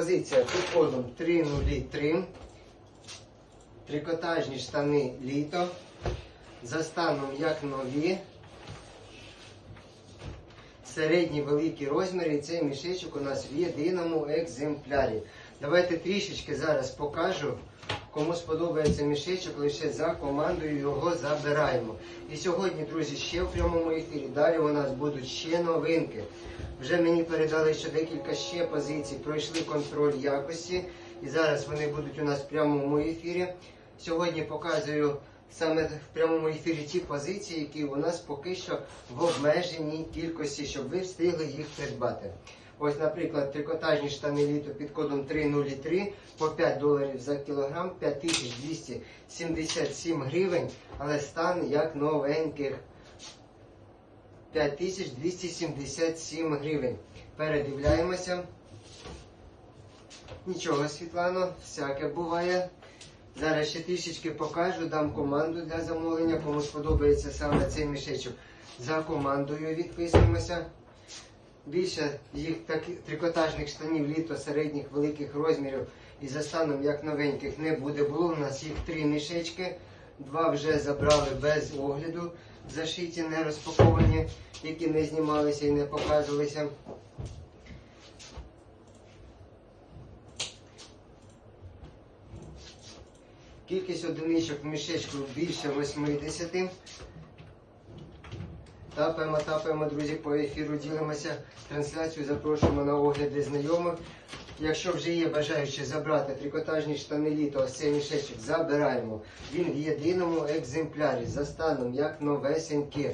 Позиція під кодом 303. Трикотажні штани літо. За станом як нові. Середні великі розміри. І цей мішечок у нас в єдиному екземплярі. Давайте трішечки зараз покажу. Кому сподобається мішечок, лише за командою його забираємо. І сьогодні, друзі, ще в прямому ефірі. Далі у нас будуть ще новинки. Вже мені передали ще декілька ще позицій, пройшли контроль якості. І зараз вони будуть у нас в прямому ефірі. Сьогодні показую саме в прямому ефірі ті позиції, які у нас поки що в обмеженій кількості, щоб ви встигли їх придбати. Ось, наприклад, трикотажні штани літо під кодом 303 по 5 доларів за кілограм, 5277 гривень, але стан як новеньких. 5277 гривень. Передивляємося. Нічого, Світлано, всяке буває. Зараз ще трішечки покажу, дам команду для замовлення. Кому сподобається саме цей мішечок. За командою відписуємося. Більше їх таких трикотажних штанів літо середніх великих розмірів і за станом як новеньких не буде. Було у нас їх три мішечки. Два вже забрали без огляду, зашиті, не розпаковані, які не знімалися і не показувалися. Кількість одиничок в мішечку більше 80. Тапаємо, тапаємо, друзі, по ефіру ділимося. Трансляцію запрошуємо на огляди знайомих. Якщо вже є бажаючі забрати трикотажні штани літо, ось цей мішечок забираємо. Він в єдиному екземплярі за станом як новесенькі.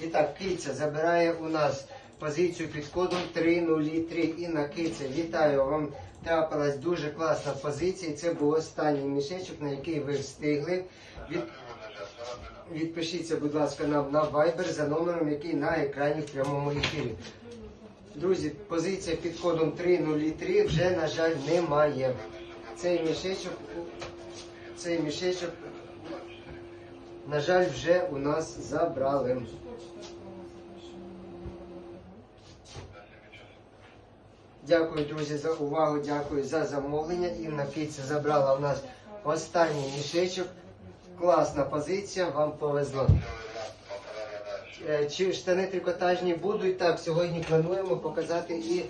І так, киця забирає у нас позицію під кодом 303. І на киця вітаю вам. Трапилась дуже класна позиція. Це був останній мішечок, на який ви встигли. Від... Відпишіться, будь ласка, нам на Viber за номером, який на екрані в прямому ефірі. Друзі, позиція під кодом 303 вже, на жаль, немає. Цей мішечок, цей мішечок, на жаль, вже у нас забрали. Дякую, друзі, за увагу, дякую за замовлення. Інна Киця забрала у нас останній мішечок. Класна позиція, вам повезло. Е, Чи штани трикотажні будуть? Так, сьогодні плануємо показати і